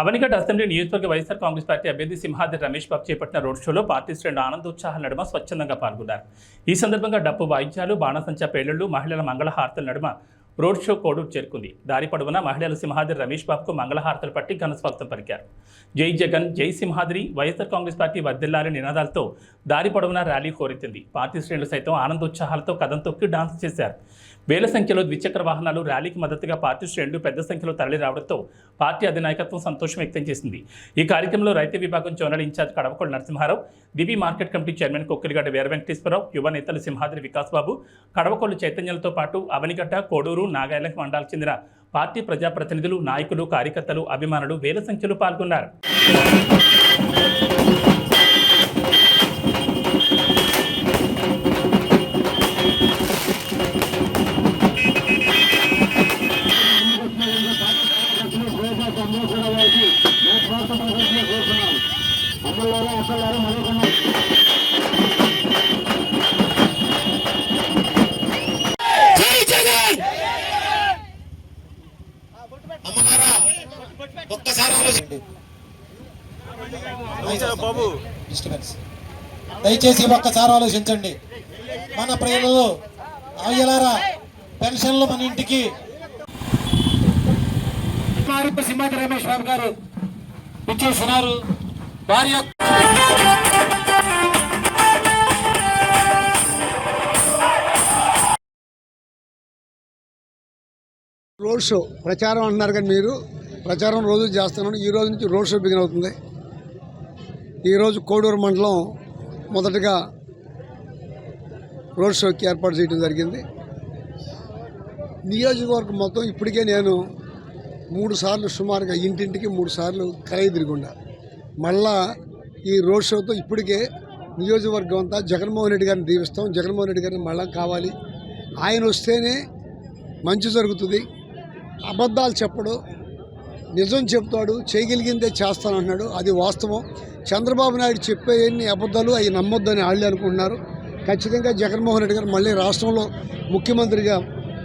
Avanigadda assembly నియోజకవర్గ YSR Congress party అభ్యర్థి సింహాద్రి రమేష్ బాబు చేపట్టిన రోడ్ షోలో పార్టీ శ్రేణులు ఆనందోత్సాహాల నడుమ స్వచ్ఛందంగా పాల్గొన్నారు. ఈ సందర్భంగా డప్పు వాయిద్యాలు బాణసంచా పేలుళ్ళు మహిళల మంగళహారతుల నడుమ రోడ్ షో కోడూరు చేరుకుంది. దారి పొడవునా మహిళలు సింహాద్రి రమేష్ బాబుకు మంగళహారతలు పట్టి ఘనస్వాగతం పలికారు. జై జగన్ జై సింహాద్రి వైఎస్ఆర్ కాంగ్రెస్ పార్టీ వర్దిల్లాలి నినాదాలతో దారి పొడవునా ర్యాలీ కోరెత్తింది పార్టీ శ్రేణులు సైతం ఆనందోత్సాహాలతో కథం తొక్కి డాన్స్ చేశారు. వేల సంఖ్యలో ద్విచక్ర వాహనాలు ర్యాలీకి మద్దతుగా పార్టీ శ్రేణులు పెద్ద సంఖ్యలో తరలి రావడంతో పార్టీ అధినాయకత్వం సంతోషం వ్యక్తం చేసింది. ఈ కార్యక్రమంలో రైతు విభాగం zonal incharge Kadavakonda Narasimharao Divi market committee chairman Kokkiligadda Veera Venkateswararao యువ నేతలు సింహాద్రి వికాస్ బాబు కడవకొల్లు చైతన్యాలతో పాటు అవనిగడ్డ కోడూరు నాగాయలకు మండలాలకు చెందిన పార్టీ ప్రజాప్రతినిధులు నాయకులు కార్యకర్తలు అభిమానులు వేల సంఖ్యలో పాల్గొన్నారు. బాబు. డిస్టర్బెన్స్ దయచేసి ఒక్కసారి ఆలోచించండి. మన ప్రజలు అయ్యలారా పెన్షన్లు మన ఇంటికి. సింహాద్రి రమేష్ బాబు గారు ఇచ్చేస్తున్నారు వారి యొక్క రోడ్ షో ప్రచారం అంటున్నారు కానీ మీరు ప్రచారం రోజు చేస్తున్నాను. ఈ రోజు నుంచి రోడ్ షో బిగిన్ అవుతుంది. ఈరోజు కోడూరు మండలం మొదటగా రోడ్ షోకి ఏర్పాటు చేయడం జరిగింది. నియోజకవర్గం మొత్తం ఇప్పటికే నేను మూడు సార్లు సుమారుగా ఇంటింటికి మూడు సార్లు కలయి తిరుగుండా. మళ్ళా ఈ రోడ్ షోతో ఇప్పటికే నియోజకవర్గం అంతా జగన్మోహన్ రెడ్డి గారిని దీవిస్తాం. జగన్మోహన్ రెడ్డి గారిని మళ్ళా కావాలి. ఆయన వస్తేనే మంచి జరుగుతుంది. అబద్ధాలు చెప్పడు నిజం చెప్తాడు చేయగలిగిందే చేస్తానంటున్నాడు అది వాస్తవం. చంద్రబాబు నాయుడు చెప్పే ఎన్ని అబద్ధాలు అవి నమ్మొద్దని వాళ్ళు అనుకుంటున్నారు. ఖచ్చితంగా జగన్మోహన్ రెడ్డి గారు మళ్ళీ రాష్ట్రంలో ముఖ్యమంత్రిగా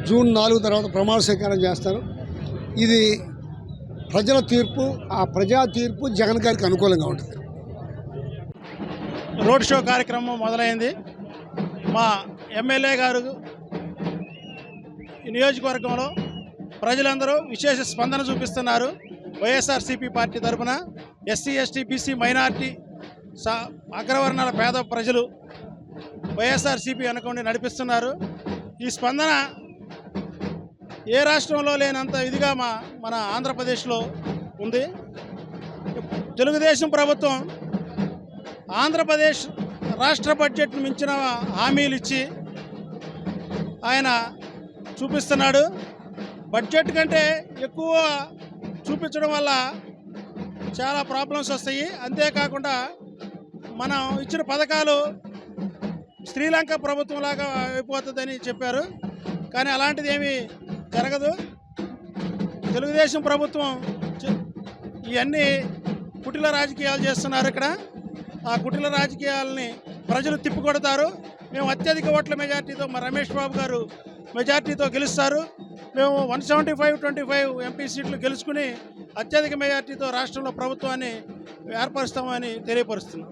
జూన్ నాలుగు తర్వాత ప్రమాణ స్వీకారం చేస్తారు. ఇది ప్రజల తీర్పు. ఆ ప్రజా తీర్పు జగన్ గారికి అనుకూలంగా ఉంటుంది. రోడ్ షో కార్యక్రమం మొదలైంది. మా ఎమ్మెల్యే గారు ఈ నియోజకవర్గంలో ప్రజలందరూ విశేష స్పందన చూపిస్తున్నారు. వైఎస్ఆర్సీపీ పార్టీ తరఫున ఎస్సీ ఎస్టీ బీసీ మైనార్టీ అగ్రవర్ణాల పేద ప్రజలు వైఎస్ఆర్సీపీ అనుకోండి నడిపిస్తున్నారు. ఈ స్పందన ఏ రాష్ట్రంలో లేనంత ఇదిగా మా మన ఆంధ్రప్రదేశ్లో ఉంది. తెలుగుదేశం ప్రభుత్వం ఆంధ్రప్రదేశ్ రాష్ట్ర బడ్జెట్ను మించిన హామీలు ఇచ్చి ఆయన చూపిస్తున్నాడు. బడ్జెట్ కంటే ఎక్కువ చూపించడం వల్ల చాలా ప్రాబ్లమ్స్ వస్తాయి. అంతేకాకుండా మనం ఇచ్చిన పథకాలు శ్రీలంక ప్రభుత్వం లాగా అయిపోతుందని చెప్పారు. కానీ అలాంటిది ఏమీ జరగదు. తెలుగుదేశం ప్రభుత్వం ఇవన్నీ కుటిల రాజకీయాలు చేస్తున్నారు ఇక్కడ. ఆ కుటిల రాజకీయాలని ప్రజలు తిప్పికొడతారు. మేము అత్యధిక ఓట్ల మెజార్టీతో మా రమేష్ బాబు గారు మెజార్టీతో గెలుస్తారు. మేము one seventy five twenty five MP సీట్లు గెలుచుకుని అత్యధిక మెజార్టీతో రాష్ట్రంలో ప్రభుత్వాన్ని ఏర్పరుస్తామని తెలియపరుస్తున్నాం.